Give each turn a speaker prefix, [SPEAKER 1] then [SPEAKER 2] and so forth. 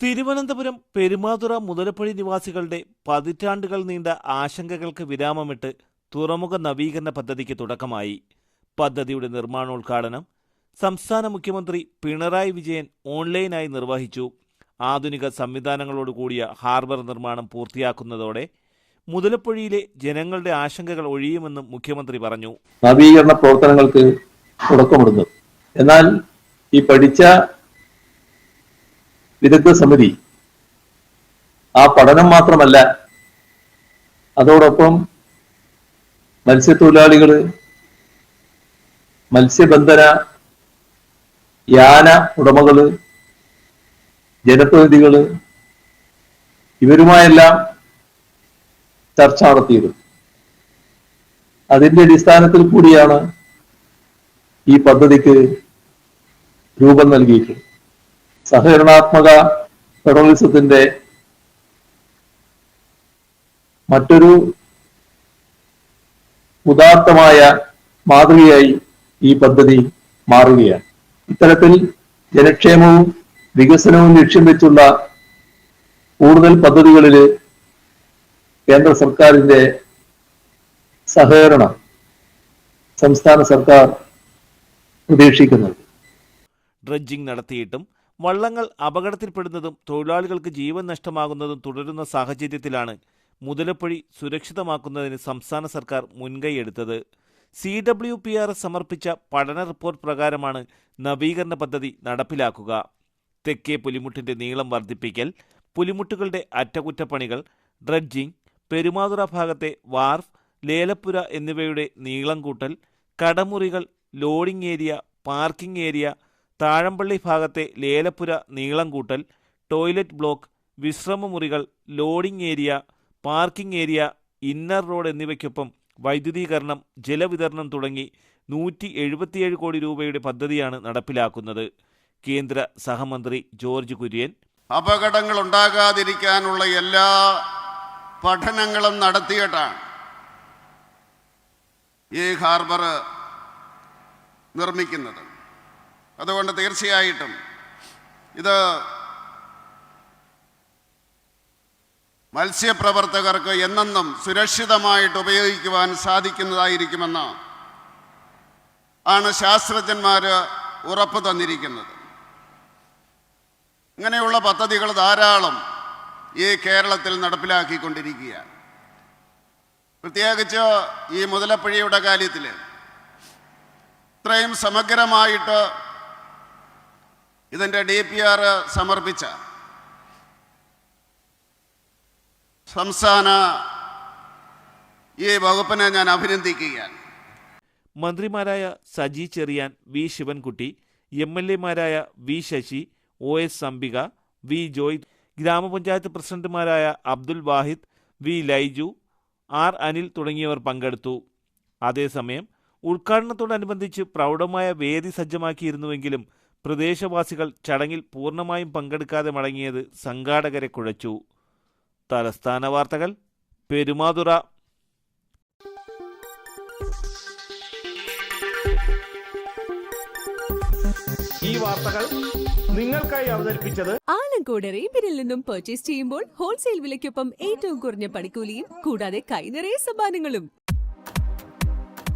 [SPEAKER 1] തിരുവനന്തപുരം പെരുമാതുറ മുതലപ്പള്ളി നിവാസികളുടെ പതിറ്റാണ്ടുകൾ നീണ്ട ആശങ്കകൾക്ക് വിരാമമിട്ട് തുറമുഖ നവീകരണ പദ്ധതിക്ക് തുടക്കമായി. പദ്ധതിയുടെ നിർമ്മാണോദ്ഘാടനം സംസ്ഥാന മുഖ്യമന്ത്രി പിണറായി വിജയൻ ഓൺലൈനായി നിർവഹിച്ചു. ആധുനിക സംവിധാനങ്ങളോടുകൂടിയ ഹാർബർ നിർമ്മാണം പൂർത്തിയാക്കുന്നതോടെ മുതലപ്പുഴയിലെ ജനങ്ങളുടെ ആശങ്കകൾ ഒഴിയുമെന്നും മുഖ്യമന്ത്രി പറഞ്ഞു.
[SPEAKER 2] നവീകരണ പ്രവർത്തനങ്ങൾക്ക് തുടക്കമിടുന്നത് എന്നാൽ ഈ പഠിച്ച വിദഗ്ധ സമിതി. ആ പഠനം മാത്രമല്ല അതോടൊപ്പം മത്സ്യത്തൊഴിലാളികൾ മത്സ്യബന്ധന യാന ഉടമകൾ ജനപ്രതിനിധികൾ ഇവരുമായെല്ലാം ചർച്ച നടത്തിയത്. അതിന്റെ അടിസ്ഥാനത്തിൽ കൂടിയാണ് ഈ പദ്ധതിക്ക് രൂപം നൽകിയിട്ടുള്ളത്. സഹകരണാത്മക ഫെഡറലിസത്തിന്റെ മറ്റൊരു ഉദാത്തമായ മാതൃകയായി ഈ പദ്ധതി മാറുകയാണ്. ഇത്തരത്തിൽ ജനക്ഷേമവും വികസനവും ലക്ഷ്യം വെച്ചുള്ള കൂടുതൽ പദ്ധതികളിൽ കേന്ദ്ര സർക്കാരിന്റെ സഹകരണം സംസ്ഥാന സർക്കാർ പ്രതീക്ഷിക്കുന്നുണ്ട്.
[SPEAKER 1] ഡ്രഡ്ജിംഗ് നടത്തിയിട്ടും വള്ളങ്ങൾ അപകടത്തിൽപ്പെടുന്നതും തൊഴിലാളികൾക്ക് ജീവൻ നഷ്ടമാകുന്നതും തുടരുന്ന സാഹചര്യത്തിലാണ് മുതലപ്പൊഴി സുരക്ഷിതമാക്കുന്നതിന് സംസ്ഥാന സർക്കാർ മുൻകൈയെടുത്തത് സി ഡബ്ല്യു പി ആർ സമർപ്പിച്ച പഠന റിപ്പോർട്ട് പ്രകാരമാണ് നവീകരണ പദ്ധതി നടപ്പിലാക്കുക. തെക്കേ പുലിമുട്ടിന്റെ നീളം വർദ്ധിപ്പിക്കൽ പുലിമുട്ടുകളുടെ അറ്റകുറ്റപ്പണികൾ ഡ്രഡ്ജിംഗ് പെരുമാതുറ ഭാഗത്തെ വാർഫ് ലേലപ്പുര എന്നിവയുടെ നീളം കൂട്ടൽ കടമുറികൾ loading area parking area Thazhampally ഭാഗത്തെ ലേലപ്പുര നീളം കൂട്ടൽ toilet block വിശ്രമമുറികൾ loading area parking area inner road എന്നിവയ്ക്കൊപ്പം വൈദ്യുതീകരണം ജലവിതരണം തുടങ്ങി നൂറ്റി എഴുപത്തിയേഴ് കോടി രൂപയുടെ പദ്ധതിയാണ് നടപ്പിലാക്കുന്നത്. കേന്ദ്ര സഹമന്ത്രി ജോർജ് കുര്യൻ.
[SPEAKER 3] അപകടങ്ങൾ ഉണ്ടാകാതിരിക്കാനുള്ള എല്ലാ പഠനങ്ങളും നടത്തിയിട്ടാണ് ഈ ഹാർബർ നിർമ്മിക്കുന്നത്. അതുകൊണ്ട് തീർച്ചയായിട്ടും ഇത് മത്സ്യപ്രവർത്തകർക്ക് എന്നെന്നും സുരക്ഷിതമായിട്ട് ഉപയോഗിക്കുവാൻ സാധിക്കുന്നതായിരിക്കുമെന്ന് ആണ് ശാസ്ത്രജ്ഞന്മാർ ഉറപ്പ് തന്നിരിക്കുന്നത്. ഇങ്ങനെയുള്ള പദ്ധതികൾ ധാരാളം ഈ കേരളത്തിൽ നടപ്പിലാക്കിക്കൊണ്ടിരിക്കുകയാണ്. പ്രത്യേകിച്ച് ഈ മുതലപ്പുഴയുടെ കാര്യത്തിൽ ഇത്രയും സമഗ്രമായിട്ട് ഇതിന്റെ ഡി പി ആർ സമർപ്പിച്ച സംസ്ഥാന ഈ വകുപ്പിനെ ഞാൻ അഭിനന്ദിക്കുകയാണ്.
[SPEAKER 1] മന്ത്രിമാരായ Saji Cherian V Sivankutty M L എമാരായ V Sasi O S Ambika V Joy ഗ്രാമപഞ്ചായത്ത് പ്രസിഡന്റുമാരായ അബ്ദുൽ വാഹിദ് വി ലൈജു ആർ അനിൽ തുടങ്ങിയവർ പങ്കെടുത്തു. അതേസമയം ഉദ്ഘാടനത്തോടനുബന്ധിച്ച് പ്രൗഢമായ വേദി സജ്ജമാക്കിയിരുന്നുവെങ്കിലും പ്രദേശവാസികൾ ചടങ്ങിൽ പൂർണമായും പങ്കെടുക്കാതെ മടങ്ങിയത് സംഘാടകരെ കുഴച്ചു. തലസ്ഥാന വാർത്തകൾ പെരുമാതുറ.
[SPEAKER 4] ഈ വാർത്തകൾ നിങ്ങൾക്കായി അവതരിപ്പിച്ചത്
[SPEAKER 5] ആലങ്കോട് റേബിനിൽ നിന്നും പർച്ചേസ് ചെയ്യുമ്പോൾ ഹോൾസെയിൽ വിലയ്ക്കൊപ്പം ഏറ്റവും കുറഞ്ഞ പണിക്കൂലിയും കൂടാതെ കൈനിറയ സമ്മാനങ്ങളും.